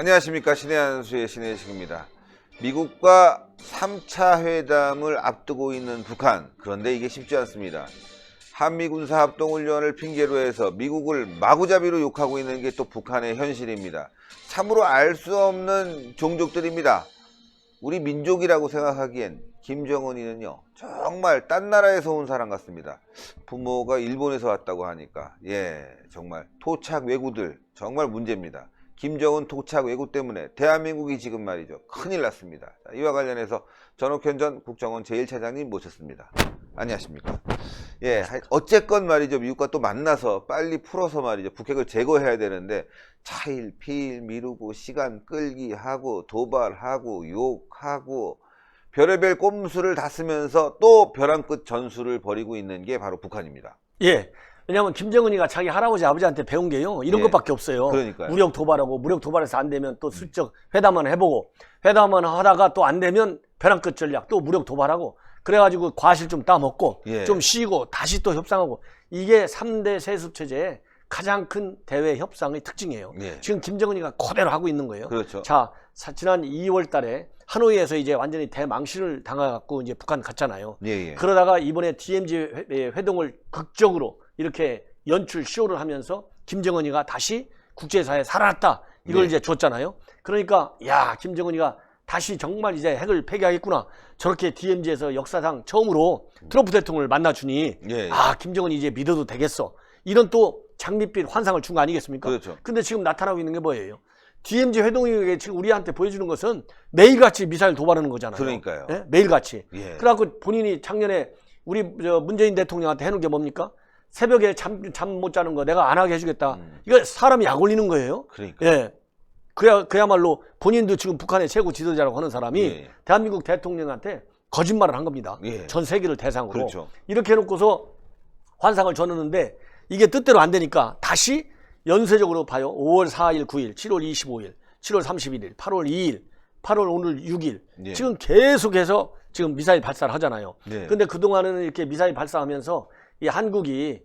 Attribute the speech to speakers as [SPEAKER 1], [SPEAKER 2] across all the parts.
[SPEAKER 1] 안녕하십니까 신의 한수의 신혜식입니다. 미국과 3차 회담을 앞두고 있는 북한 그런데 이게 쉽지 않습니다. 한미 군사 합동훈련을 핑계로 해서 미국을 마구잡이로 욕하고 있는 게 또 북한의 현실입니다. 참으로 알 수 없는 종족들입니다. 우리 민족이라고 생각하기엔 김정은이는요 정말 딴 나라에서 온 사람 같습니다. 부모가 일본에서 왔다고 하니까 예 정말 토착 외구들 정말 문제입니다. 김정은 토착 외구 때문에 대한민국이 지금 말이죠 큰일 났습니다. 자, 이와 관련해서 전옥현 전 국정원 제1차장님 모셨습니다. 안녕하십니까? 예, 하- 어쨌건 말이죠 미국과 또 만나서 빨리 풀어서 말이죠 북핵을 제거해야 되는데 차일 피일 미루고 시간 끌기 하고 도발하고 욕하고 별의별 꼼수를 다 쓰면서 또 벼랑 끝 전술을 벌이고 있는 게 바로 북한입니다.
[SPEAKER 2] 예. 왜냐하면 김정은이가 자기 할아버지 아버지한테 배운 게요 이런
[SPEAKER 1] 예.
[SPEAKER 2] 것밖에 없어요.
[SPEAKER 1] 그러니까요.
[SPEAKER 2] 무력 도발하고 무력 도발해서 안 되면 또 슬쩍 회담만 해보고 회담만 하다가 또 안 되면 벼랑 끝 전략 또 무력 도발하고 그래가지고 과실 좀 따먹고
[SPEAKER 1] 예.
[SPEAKER 2] 좀 쉬고 다시 또 협상하고 이게 3대 세습 체제의 가장 큰 대외 협상의 특징이에요.
[SPEAKER 1] 예.
[SPEAKER 2] 지금 김정은이가 그대로 하고 있는 거예요.
[SPEAKER 1] 그렇죠.
[SPEAKER 2] 자, 사- 지난 2월 달에 하노이에서 이제 완전히 대망신을 당해갖고 이제 북한 갔잖아요.
[SPEAKER 1] 예, 예.
[SPEAKER 2] 그러다가 이번에 DMZ 회- 예, 회동을 극적으로 이렇게 연출 쇼를 하면서 김정은이가 다시 국제사회에 살아났다 이걸
[SPEAKER 1] 네.
[SPEAKER 2] 이제 줬잖아요. 그러니까 야 김정은이가 다시 정말 이제 핵을 폐기하겠구나 저렇게 DMZ에서 역사상 처음으로 트럼프 대통령을 만나주니
[SPEAKER 1] 예, 예.
[SPEAKER 2] 아 김정은이 이제 믿어도 되겠어 이런 또 장밋빛 환상을 준 거 아니겠습니까?
[SPEAKER 1] 그렇죠.
[SPEAKER 2] 근데 지금 나타나고 있는 게 뭐예요? DMZ 회동이 지금 우리한테 보여주는 것은 매일같이 미사일 도발하는 거잖아요.
[SPEAKER 1] 그러니까요.
[SPEAKER 2] 예? 매일같이.
[SPEAKER 1] 예.
[SPEAKER 2] 그래갖고 본인이 작년에 우리 저 문재인 대통령한테 해놓은 게 뭡니까? 새벽에 잠 잠 못 자는 거 내가 안 하게 해주겠다.
[SPEAKER 1] 음.
[SPEAKER 2] 이거 사람이 약 올리는 거예요.
[SPEAKER 1] 그러니까.
[SPEAKER 2] 예. 그야 그야말로 본인도 지금 북한의 최고 지도자라고 하는 사람이
[SPEAKER 1] 예.
[SPEAKER 2] 대한민국 대통령한테 거짓말을 한 겁니다.
[SPEAKER 1] 예.
[SPEAKER 2] 전 세계를 대상으로
[SPEAKER 1] 그렇죠.
[SPEAKER 2] 이렇게 해놓고서 환상을 전하는데 이게 뜻대로 안 되니까 다시 연쇄적으로 봐요. 5월 4일, 9일, 7월 25일, 7월 31일, 8월 2일, 8월 오늘 6일
[SPEAKER 1] 예.
[SPEAKER 2] 지금 계속해서 지금 미사일 발사를 하잖아요.
[SPEAKER 1] 네.
[SPEAKER 2] 근데 그동안은 이렇게 미사일 발사하면서 이 한국이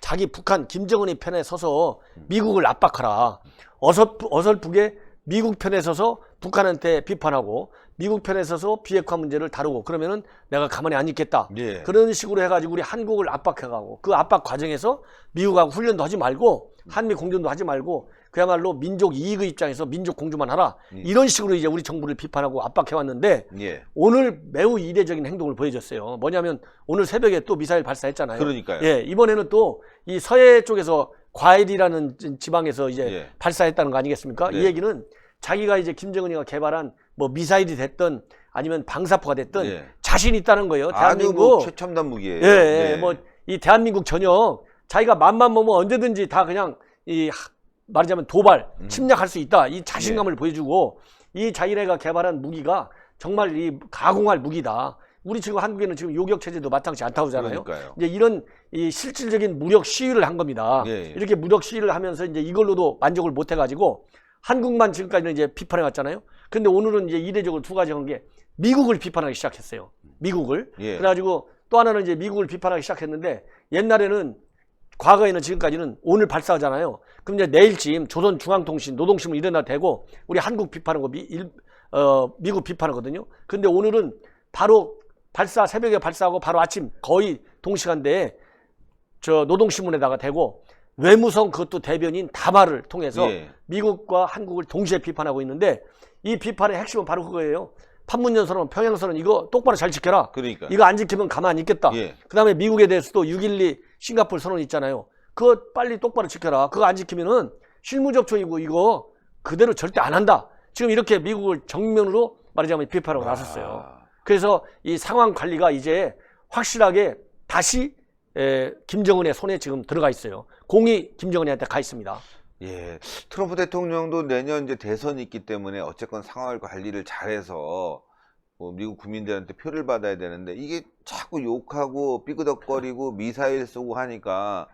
[SPEAKER 2] 자기 북한 김정은의 편에 서서 미국을 압박하라. 어설, 어설프게 미국 편에 서서 북한한테 비판하고 미국 편에 서서 비핵화 문제를 다루고 그러면은 내가 가만히 안 있겠다.
[SPEAKER 1] 예.
[SPEAKER 2] 그런 식으로 해가지고 우리 한국을 압박해가고 그 압박 과정에서 미국하고 훈련도 하지 말고 한미 공존도 하지 말고 그야말로 민족 이익의 입장에서 민족 공조만 하라.
[SPEAKER 1] 예.
[SPEAKER 2] 이런 식으로 이제 우리 정부를 비판하고 압박해왔는데
[SPEAKER 1] 예.
[SPEAKER 2] 오늘 매우 이례적인 행동을 보여줬어요. 뭐냐면 오늘 새벽에 또 미사일 발사했잖아요.
[SPEAKER 1] 그러니까요.
[SPEAKER 2] 예, 이번에는 또 이 서해 쪽에서 과일이라는 지- 지방에서 이제
[SPEAKER 1] 예.
[SPEAKER 2] 발사했다는 거 아니겠습니까?
[SPEAKER 1] 네.
[SPEAKER 2] 이 얘기는 자기가 이제 김정은이가 개발한 뭐 미사일이 됐든 아니면 방사포가 됐든
[SPEAKER 1] 예.
[SPEAKER 2] 자신 있다는 거예요.
[SPEAKER 1] 아주
[SPEAKER 2] 대한민국
[SPEAKER 1] 뭐 최첨단 무기예요.
[SPEAKER 2] 예, 예,
[SPEAKER 1] 네.
[SPEAKER 2] 뭐이 대한민국 전역 자기가 맘만 먹으면 언제든지 다 그냥 이 하- 말하자면 도발
[SPEAKER 1] 음.
[SPEAKER 2] 침략할 수 있다 이
[SPEAKER 1] 예.
[SPEAKER 2] 자신감을 보여주고 이 자기네가 개발한 무기가 정말 이 가공할 무기다. 우리 지금 한국에는 지금 요격 체제도 마땅치 않다고 하잖아요.
[SPEAKER 1] 그러니까요.
[SPEAKER 2] 이제 이런 이 실질적인 무력 시위를 한 겁니다.
[SPEAKER 1] 예, 예.
[SPEAKER 2] 이렇게 무력 시위를 하면서 이제 이걸로도 만족을 못 해가지고 한국만 지금까지는 이제 비판해 왔잖아요. 근데 오늘은 이제 이례적으로 두 가지 한 게 미국을 비판하기 시작했어요. 미국을.
[SPEAKER 1] 예.
[SPEAKER 2] 그래가지고 또 하나는 이제 미국을 비판하기 시작했는데 옛날에는 과거에는 지금까지는 오늘 발사하잖아요. 그럼 이제 내일쯤 조선중앙통신, 노동신문 이런 데 대고 우리 한국 비판하고 미, 일, 어, 미국 비판하거든요. 근데 오늘은 바로 발사, 새벽에 발사하고 바로 아침 거의 동시간대에 저 노동신문에다가 대고 외무성 그것도 대변인 담화를 통해서
[SPEAKER 1] 예.
[SPEAKER 2] 미국과 한국을 동시에 비판하고 있는데 이 비판의 핵심은 바로 그거예요. 판문연선언, 평양 선언 이거 똑바로 잘 지켜라.
[SPEAKER 1] 그러니까.
[SPEAKER 2] 이거 안 지키면 가만히 있겠다.
[SPEAKER 1] 예.
[SPEAKER 2] 그 다음에 미국에 대해서도 6.12 싱가포르 선언 있잖아요. 그거 빨리 똑바로 지켜라. 그거 안 지키면은 실무 접촉이고 이거 그대로 절대 안 한다. 지금 이렇게 미국을 정면으로 말하자면 비판하고 나섰어요.
[SPEAKER 1] 아,
[SPEAKER 2] 그래서 이 상황 관리가 이제 확실하게 다시 에, 김정은의 손에 지금 들어가 있어요. 공이 김정은한테 가 있습니다.
[SPEAKER 1] 예. 트럼프 대통령도 내년 이제 대선이 있기 때문에 어쨌건 상황을 관리를 잘해서 뭐 미국 국민들한테 표를 받아야 되는데 이게 자꾸 욕하고 삐그덕거리고 미사일 쏘고 하니까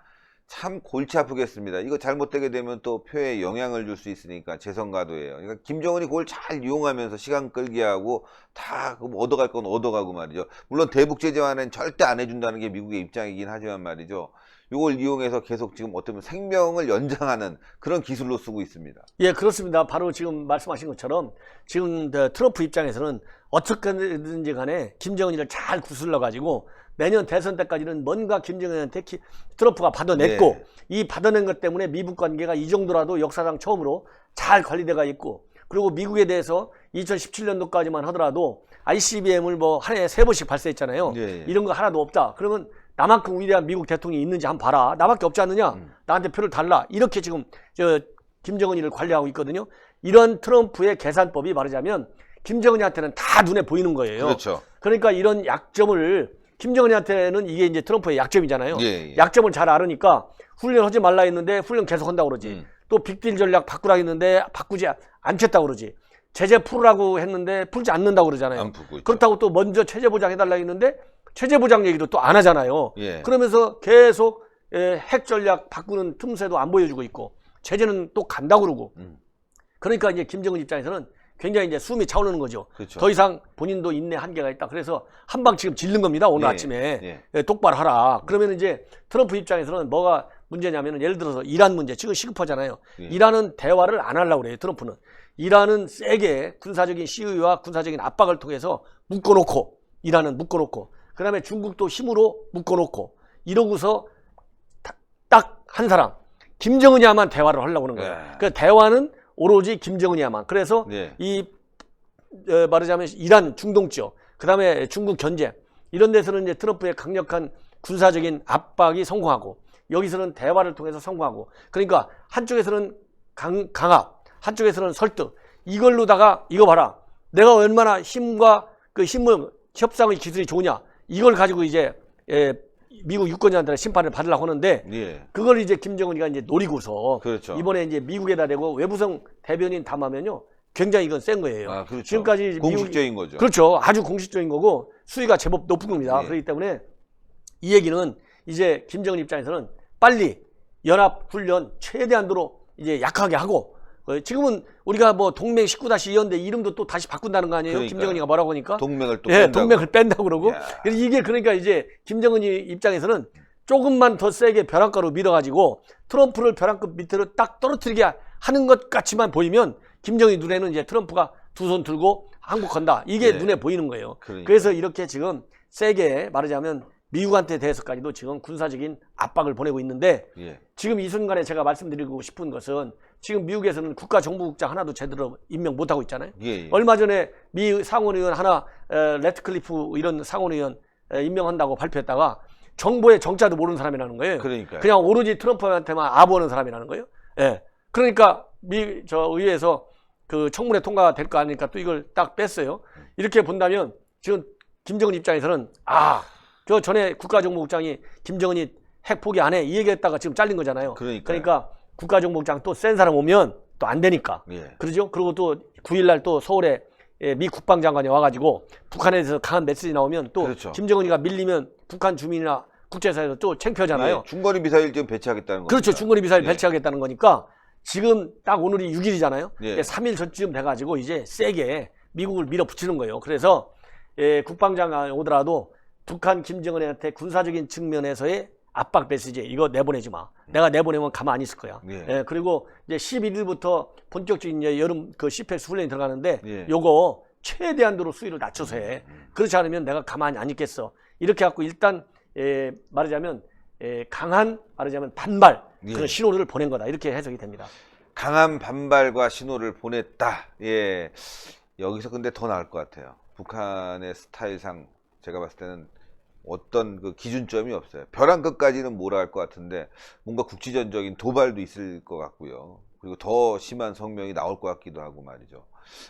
[SPEAKER 1] 참 골치 아프겠습니다. 이거 잘못되게 되면 또 표에 영향을 줄 수 있으니까 재선가도예요. 그러니까 김정은이 그걸 잘 이용하면서 시간 끌게 하고 다 그럼 얻어갈 건 얻어가고 말이죠. 물론 대북 제재 완화는 절대 안 해준다는 게 미국의 입장이긴 하지만 말이죠. 이걸 이용해서 계속 지금 어떻게 보면 생명을 연장하는 그런 기술로 쓰고 있습니다.
[SPEAKER 2] 예, 그렇습니다. 바로 지금 말씀하신 것처럼 지금 그 트럼프 입장에서는 어떻게든지 간에 김정은이를 잘 구슬러 가지고 내년 대선 때까지는 뭔가 김정은한테 키- 트럼프가 받아냈고
[SPEAKER 1] 네.
[SPEAKER 2] 이 받아낸 것 때문에 미북 관계가 이 정도라도 역사상 처음으로 잘 관리돼가 있고 그리고 미국에 대해서 2017년도까지만 하더라도 ICBM을 뭐 한 해에 세 번씩 발사했잖아요.
[SPEAKER 1] 예, 예.
[SPEAKER 2] 이런 거 하나도 없다. 그러면 나만큼 위대한 미국 대통령이 있는지 한번 봐라. 나밖에 없지 않느냐?
[SPEAKER 1] 음.
[SPEAKER 2] 나한테 표를 달라. 이렇게 지금 저 김정은이를 관리하고 있거든요. 이런 트럼프의 계산법이 말하자면 김정은이한테는 다 눈에 보이는 거예요.
[SPEAKER 1] 그렇죠.
[SPEAKER 2] 그러니까 이런 약점을 김정은이한테는 이게 이제 트럼프의 약점이잖아요.
[SPEAKER 1] 예, 예.
[SPEAKER 2] 약점을 잘 알으니까 훈련하지 말라 했는데 훈련 계속 한다고 그러지.
[SPEAKER 1] 음.
[SPEAKER 2] 또 빅딜 전략 바꾸라 했는데 바꾸지 않겠다고 그러지. 제재 풀으라고 했는데 풀지 않는다고 그러잖아요.
[SPEAKER 1] 안 풀고 있죠.
[SPEAKER 2] 그렇다고 또 먼저 체제 보장 해달라 했는데 체제 보장 얘기도 또 안 하잖아요.
[SPEAKER 1] 예.
[SPEAKER 2] 그러면서 계속 예, 핵 전략 바꾸는 틈새도 안 보여주고 있고 제재는 또 간다고 그러고.
[SPEAKER 1] 음.
[SPEAKER 2] 그러니까 이제 김정은 입장에서는 굉장히 이제 숨이 차오르는 거죠.
[SPEAKER 1] 그렇죠.
[SPEAKER 2] 더 이상 본인도 인내 한계가 있다. 그래서 한 방 지금 질른 겁니다. 오늘
[SPEAKER 1] 예,
[SPEAKER 2] 아침에
[SPEAKER 1] 예.
[SPEAKER 2] 예, 똑바로 하라. 그러면 이제 트럼프 입장에서는 뭐가 문제냐면은 예를 들어서 이란 문제 지금 시급하잖아요.
[SPEAKER 1] 예.
[SPEAKER 2] 이란은 대화를 안 하려고 그래요. 트럼프는 이란은 세게 군사적인 시위와 군사적인 압박을 통해서 묶어놓고 이란은 묶어놓고 그 다음에 중국도 힘으로 묶어놓고 이러고서 딱 한 사람 김정은이야만 대화를 하려고 하는 거예요.
[SPEAKER 1] 예.
[SPEAKER 2] 그 대화는 오로지 김정은이야만. 그래서
[SPEAKER 1] 예.
[SPEAKER 2] 이 어, 말하자면 이란 중동 지역, 그 다음에 중국 견제 이런 데서는 이제 트럼프의 강력한 군사적인 압박이 성공하고 여기서는 대화를 통해서 성공하고 그러니까 한쪽에서는 강, 강압, 한쪽에서는 설득 이걸로다가 이거 봐라 내가 얼마나 힘과 그 힘을 협상의 기술이 좋으냐 이걸 가지고 이제 에, 미국 유권자한테 심판을 받으려고 하는데
[SPEAKER 1] 예.
[SPEAKER 2] 그걸 이제 김정은이가 이제 노리고서
[SPEAKER 1] 그렇죠.
[SPEAKER 2] 이번에 이제 미국에다 대고 외부성 대변인 담하면요 굉장히 이건 센 거예요.
[SPEAKER 1] 아, 그렇죠.
[SPEAKER 2] 지금까지 미국
[SPEAKER 1] 공식적인 거죠.
[SPEAKER 2] 그렇죠. 아주 공식적인 거고 수위가 제법 높은 겁니다.
[SPEAKER 1] 예.
[SPEAKER 2] 그렇기 때문에 이 얘기는 이제 김정은 입장에서는 빨리 연합 훈련 최대한도로 이제 약하게 하고 어, 지금은 우리가 뭐 동맹 19-2인데 이름도 또 다시 바꾼다는 거 아니에요?
[SPEAKER 1] 그러니까요.
[SPEAKER 2] 김정은이가 뭐라고 하니까?
[SPEAKER 1] 동맹을 또
[SPEAKER 2] 예,
[SPEAKER 1] 뺀다고.
[SPEAKER 2] 동맹을 뺀다고 그러고
[SPEAKER 1] 야.
[SPEAKER 2] 그래서 이게 그러니까 이제 김정은이 입장에서는 조금만 더 세게 벼랑가로 밀어가지고 트럼프를 벼랑끝 밑으로 딱 떨어뜨리게 하는 것 같지만 보이면 김정희 눈에는 이제 트럼프가 두 손 들고 항복한다 이게
[SPEAKER 1] 예.
[SPEAKER 2] 눈에 보이는 거예요.
[SPEAKER 1] 그러니까.
[SPEAKER 2] 그래서 이렇게 지금 세게 말하자면 미국한테 대해서까지도 지금 군사적인 압박을 보내고 있는데
[SPEAKER 1] 예.
[SPEAKER 2] 지금 이 순간에 제가 말씀드리고 싶은 것은 지금 미국에서는 국가정보국장 하나도 제대로 임명 못하고 있잖아요.
[SPEAKER 1] 예. 예.
[SPEAKER 2] 얼마 전에 미 상원의원 하나 에, 레트클리프 이런 상원의원 에, 임명한다고 발표했다가 정보의 정자도 모르는 사람이라는 거예요.
[SPEAKER 1] 그러니까요.
[SPEAKER 2] 그냥 오로지 트럼프한테만 아부하는 사람이라는 거예요. 예. 그러니까 미 저 의회에서 그 청문회 통과될 거 아니니까 또 이걸 딱 뺐어요. 이렇게 본다면 지금 김정은 입장에서는 아, 저 전에 국가정보국장이 김정은이 핵 포기 안 해 이 얘기했다가 지금 잘린 거잖아요.
[SPEAKER 1] 그러니까요.
[SPEAKER 2] 그러니까 국가정보국장 또 센 사람 오면 또 안 되니까.
[SPEAKER 1] 예.
[SPEAKER 2] 그러죠? 그리고 또 9일날 또 서울에 예, 미 국방장관이 와가지고 북한에 대해서 강한 메시지 나오면 또
[SPEAKER 1] 그렇죠.
[SPEAKER 2] 김정은이가 밀리면 북한 주민이나 국제사회에서 또 창피하잖아요.
[SPEAKER 1] 예. 중거리 미사일 지금 배치하겠다는 거죠.
[SPEAKER 2] 그렇죠. 중거리 미사일
[SPEAKER 1] 예.
[SPEAKER 2] 배치하겠다는 거니까 지금 딱 오늘이 6일이잖아요.
[SPEAKER 1] 예.
[SPEAKER 2] 3일 전쯤 돼가지고 이제 세게 미국을 밀어붙이는 거예요. 그래서 예, 국방장관 오더라도 북한 김정은한테 군사적인 측면에서의 압박 메시지 이거 내보내지 마. 내가 내보내면 가만 안 있을 거야.
[SPEAKER 1] 예.
[SPEAKER 2] 예, 그리고 이제 11일부터 본격적인 이제 여름 그 CPX 훈련이 들어가는데
[SPEAKER 1] 예.
[SPEAKER 2] 요거 최대한도로 수위를 낮춰서 해. 그렇지 않으면 내가 가만히 안 있겠어. 이렇게 갖고 일단 예, 말하자면 예, 강한 말하자면 반발 그런
[SPEAKER 1] 예.
[SPEAKER 2] 신호를 보낸 거다. 이렇게 해석이 됩니다.
[SPEAKER 1] 강한 반발과 신호를 보냈다. 예. 여기서 근데 더 나을 것 같아요. 북한의 스타일상 제가 봤을 때는 어떤 그 기준점이 없어요. 벼랑 끝까지는 뭐라 할 것 같은데 뭔가 국지전적인 도발도 있을 것 같고요. 그리고 더 심한 성명이 나올 것 같기도 하고 말이죠.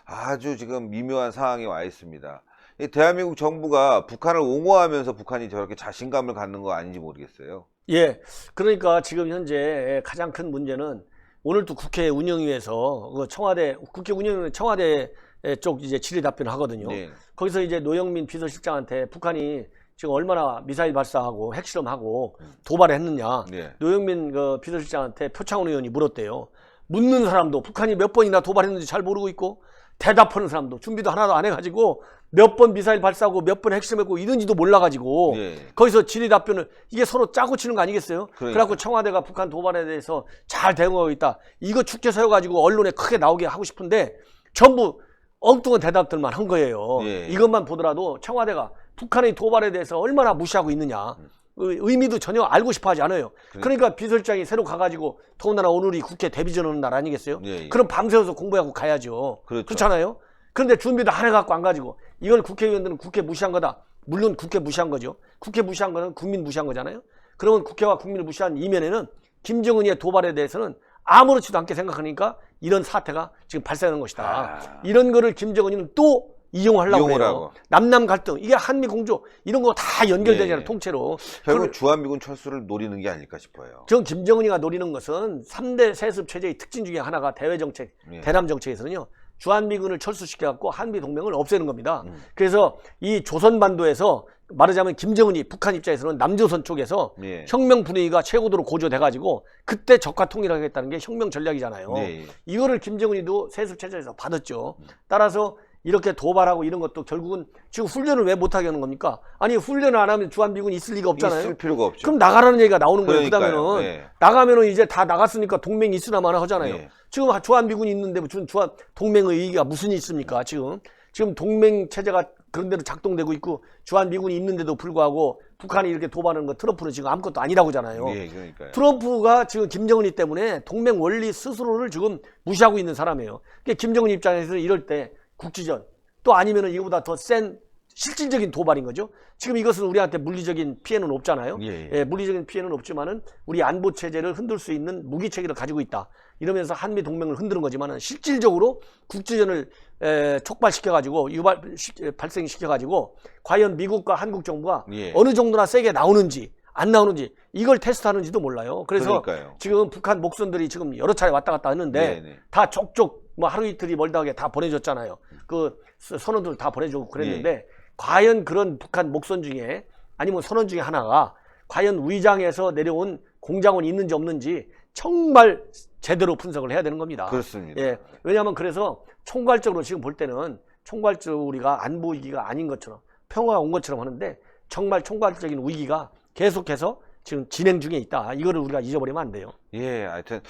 [SPEAKER 1] 아주 지금 미묘한 상황에 와 있습니다. 이 대한민국 정부가 북한을 옹호하면서 북한이 저렇게 자신감을 갖는 거 아닌지 모르겠어요.
[SPEAKER 2] 예. 그러니까 지금 현재 가장 큰 문제는 오늘 또 국회 운영위에서 그 청와대 국회 운영위 청와대 쪽 이제 질의 답변을 하거든요.
[SPEAKER 1] 네.
[SPEAKER 2] 거기서 이제 노영민 비서실장한테 북한이 지금 얼마나 미사일 발사하고 핵실험하고 도발했느냐.
[SPEAKER 1] 예.
[SPEAKER 2] 노영민 그 비서실장한테 표창원 의원이 물었대요. 묻는 사람도 북한이 몇 번이나 도발했는지 잘 모르고 있고 대답하는 사람도 준비도 하나도 안 해가지고 몇 번 미사일 발사하고 몇 번 핵실험했고 이런지도 몰라가지고
[SPEAKER 1] 예.
[SPEAKER 2] 거기서 질의 답변을 이게 서로 짜고 치는 거 아니겠어요?
[SPEAKER 1] 그러니까.
[SPEAKER 2] 그래갖고 청와대가 북한 도발에 대해서 잘 대응하고 있다. 이거 축제 세워가지고 언론에 크게 나오게 하고 싶은데 전부 엉뚱한 대답들만 한 거예요.
[SPEAKER 1] 예.
[SPEAKER 2] 이것만 보더라도 청와대가 북한의 도발에 대해서 얼마나 무시하고 있느냐. 의- 의미도 전혀 알고 싶어 하지 않아요. 그러니까 비서실장이 새로 가가지고 더군다나 오늘이 국회 데뷔전 오는 날 아니겠어요?
[SPEAKER 1] 예, 예.
[SPEAKER 2] 그럼 밤새워서 공부하고 가야죠.
[SPEAKER 1] 그렇죠.
[SPEAKER 2] 그렇잖아요. 그런데 준비도 하나 갖고 안 가지고 이걸 국회의원들은 국회 무시한 거다. 물론 국회 무시한 거죠. 국회 무시한 거는 국민 무시한 거잖아요. 그러면 국회와 국민을 무시한 이면에는 김정은의 도발에 대해서는 아무렇지도 않게 생각하니까 이런 사태가 지금 발생하는 것이다.
[SPEAKER 1] 아.
[SPEAKER 2] 이런 거를 김정은이는 또 이용하려고
[SPEAKER 1] 이용을
[SPEAKER 2] 해요.
[SPEAKER 1] 하고.
[SPEAKER 2] 남남 갈등, 이게 한미 공조 이런 거 다 연결되잖아요.
[SPEAKER 1] 예.
[SPEAKER 2] 통째로.
[SPEAKER 1] 결국
[SPEAKER 2] 그걸-
[SPEAKER 1] 주한미군 철수를 노리는 게 아닐까 싶어요.
[SPEAKER 2] 전 김정은이가 노리는 것은 3대 세습 체제의 특징 중에 하나가 대외 정책,
[SPEAKER 1] 예.
[SPEAKER 2] 대남 정책에서는요. 주한미군을 철수시켜 갖고 한미 동맹을 없애는 겁니다.
[SPEAKER 1] 음.
[SPEAKER 2] 그래서 이 조선반도에서 말하자면 김정은이 북한 입장에서는 남조선 쪽에서
[SPEAKER 1] 예.
[SPEAKER 2] 혁명 분위기가 최고도로 고조돼 가지고 그때 적화 통일하겠다는 게 혁명 전략이잖아요.
[SPEAKER 1] 예.
[SPEAKER 2] 이거를 김정은이도 세습 체제에서 받았죠. 따라서 이렇게 도발하고 이런 것도 결국은 지금 훈련을 왜 못하게 하는 겁니까? 아니 훈련을 안 하면 주한미군 있을 리가 없잖아요.
[SPEAKER 1] 있을 필요가 없죠.
[SPEAKER 2] 그럼 나가라는 얘기가 나오는 거예요.
[SPEAKER 1] 그러니까요.
[SPEAKER 2] 그다음에는
[SPEAKER 1] 네.
[SPEAKER 2] 나가면은 이제 다 나갔으니까 동맹이 있으나 마나 하잖아요.
[SPEAKER 1] 네.
[SPEAKER 2] 지금 주한미군이 있는데 무슨 주한 동맹의 의의가 무슨 있습니까? 지금 지금 동맹 체제가 그런 대로 작동되고 있고 주한미군이 있는데도 불구하고 북한이 이렇게 도발하는 거 트럼프는 지금 아무것도 아니라고잖아요.
[SPEAKER 1] 예, 그러니까요.
[SPEAKER 2] 트럼프가 지금 김정은이 때문에 동맹 원리 스스로를 지금 무시하고 있는 사람이에요. 그러니까 김정은 입장에서 이럴 때 국지전 또 아니면은 이거보다 더 센 실질적인 도발인 거죠. 지금 이것은 우리한테 물리적인 피해는 없잖아요.
[SPEAKER 1] 예, 예.
[SPEAKER 2] 물리적인 피해는 없지만은 우리 안보 체제를 흔들 수 있는 무기 체계를 가지고 있다. 이러면서 한미 동맹을 흔드는 거지만은 실질적으로 국지전을 에, 촉발시켜 가지고 유발 시- 발생시켜 가지고 과연 미국과 한국 정부가
[SPEAKER 1] 예.
[SPEAKER 2] 어느 정도나 세게 나오는지 안 나오는지 이걸 테스트하는지도 몰라요. 그래서
[SPEAKER 1] 그러니까요.
[SPEAKER 2] 지금 북한 목선들이 지금 여러 차례 왔다 갔다 했는데
[SPEAKER 1] 네, 네.
[SPEAKER 2] 다 족족 뭐 하루 이틀이 멀다 하게 다 보내줬잖아요. 그 서- 선원들 다 보내주고 그랬는데
[SPEAKER 1] 예.
[SPEAKER 2] 과연 그런 북한 목선 중에 아니면 선원 중에 하나가 과연 위장에서 내려온 공장원이 있는지 없는지 정말 제대로 분석을 해야 되는 겁니다.
[SPEAKER 1] 그렇습니다.
[SPEAKER 2] 예. 왜냐하면 그래서 총괄적으로 지금 볼 때는 총괄적으로 우리가 안보 위기가 아닌 것처럼 평화가 온 것처럼 하는데 정말 총괄적인 위기가 계속해서 지금 진행 중에 있다. 이거를 우리가 잊어버리면 안 돼요.
[SPEAKER 1] 예, 하여튼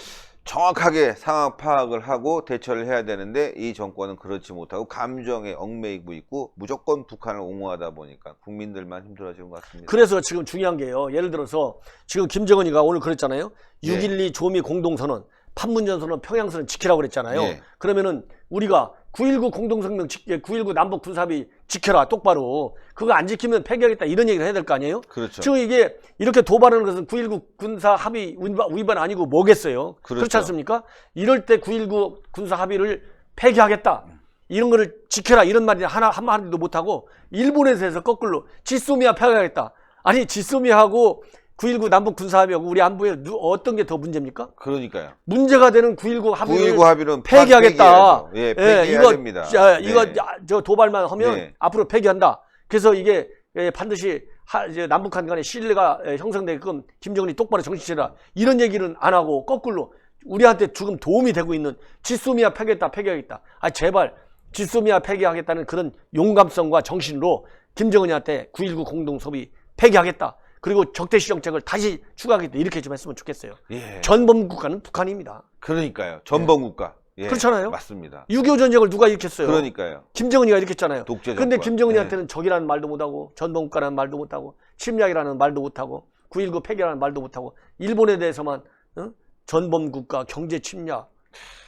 [SPEAKER 1] 정확하게 상황 파악을 하고 대처를 해야 되는데 이 정권은 그렇지 못하고 감정에 얽매이고 있고 무조건 북한을 옹호하다 보니까 국민들만 힘들어지는 것 같습니다.
[SPEAKER 2] 그래서 지금 중요한 게요. 예를 들어서 지금 김정은이가 오늘 그랬잖아요.
[SPEAKER 1] 예.
[SPEAKER 2] 6.12 조미 공동선언, 판문점선언, 평양선언 지키라고 그랬잖아요.
[SPEAKER 1] 예.
[SPEAKER 2] 그러면은 우리가 9.19 공동성명, 9.19 남북 군사합의 지켜라 똑바로. 그거 안 지키면 폐기하겠다 이런 얘기를 해야 될 거 아니에요?
[SPEAKER 1] 그렇죠.
[SPEAKER 2] 지금 이게 이렇게 도발하는 것은 9.19 군사 합의 위반- 아니고 뭐겠어요?
[SPEAKER 1] 그렇죠.
[SPEAKER 2] 그렇지 않습니까? 이럴 때 9.19 군사 합의를 폐기하겠다. 이런 거를 지켜라 이런 말이 하나 한마디도 못하고 일본에서 해서 거꾸로 지소미아 폐기하겠다. 아니 지소미아하고 9.19 남북 군사 합의하고 우리 안보에 누- 어떤 게 더 문제입니까?
[SPEAKER 1] 그러니까요.
[SPEAKER 2] 문제가 되는 9.19 합의를
[SPEAKER 1] 9.19 합의는
[SPEAKER 2] 폐기하겠다.
[SPEAKER 1] 폐기해야죠. 예, 폐기해야
[SPEAKER 2] 이거,
[SPEAKER 1] 됩니다.
[SPEAKER 2] 자, 이거
[SPEAKER 1] 네.
[SPEAKER 2] 야, 저 도발만 하면
[SPEAKER 1] 네.
[SPEAKER 2] 앞으로 폐기한다. 그래서 이게 예, 반드시 하, 이제 남북한 간의 신뢰가 예, 형성되게끔 김정은이 똑바로 정신 차려라. 이런 얘기는 안 하고 거꾸로 우리한테 지금 도움이 되고 있는 지소미아 폐기했다, 폐기하겠다. 아 제발 지소미아 폐기하겠다는 그런 용감성과 정신으로 김정은이한테 9.19 공동소비 폐기하겠다. 그리고 적대시 정책을 다시 추가하겠다. 이렇게 좀 했으면 좋겠어요.
[SPEAKER 1] 예.
[SPEAKER 2] 전범 국가는 북한입니다.
[SPEAKER 1] 그러니까요. 전범 국가. 예,
[SPEAKER 2] 그렇잖아요.
[SPEAKER 1] 맞습니다.
[SPEAKER 2] 6.25 전쟁을 누가 일으켰어요?
[SPEAKER 1] 그러니까요.
[SPEAKER 2] 김정은이가 일으켰잖아요.
[SPEAKER 1] 독재
[SPEAKER 2] 근데
[SPEAKER 1] 정권.
[SPEAKER 2] 김정은이한테는 적이라는 말도 못하고 전범 국가라는 말도 못하고 침략이라는 말도 못하고 9.19 폐기라는 말도 못하고 일본에 대해서만 어? 전범 국가 경제 침략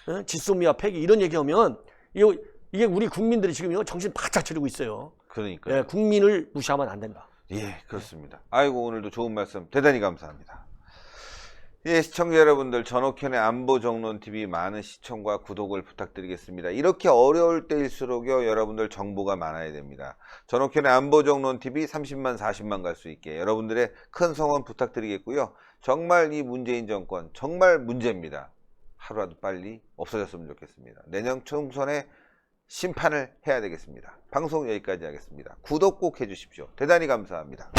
[SPEAKER 2] 어? 지소미아 폐기 이런 얘기하면 이게 우리 국민들이 지금 정신 바짝 차리고 있어요.
[SPEAKER 1] 그러니까요.
[SPEAKER 2] 예, 국민을 무시하면 안 된다.
[SPEAKER 1] 예, 그렇습니다. 아이고, 오늘도 좋은 말씀 대단히 감사합니다. 예, 시청자 여러분들, 전옥현의 안보정론TV 많은 시청과 구독을 부탁드리겠습니다. 이렇게 어려울 때일수록요, 여러분들 정보가 많아야 됩니다. 전옥현의 안보정론TV 30만, 40만 갈 수 있게 여러분들의 큰 성원 부탁드리겠고요. 정말 이 문재인 정권, 정말 문제입니다. 하루라도 빨리 없어졌으면 좋겠습니다. 내년 총선에 심판을 해야 되겠습니다. 방송 여기까지 하겠습니다. 구독 꼭 해주십시오. 대단히 감사합니다.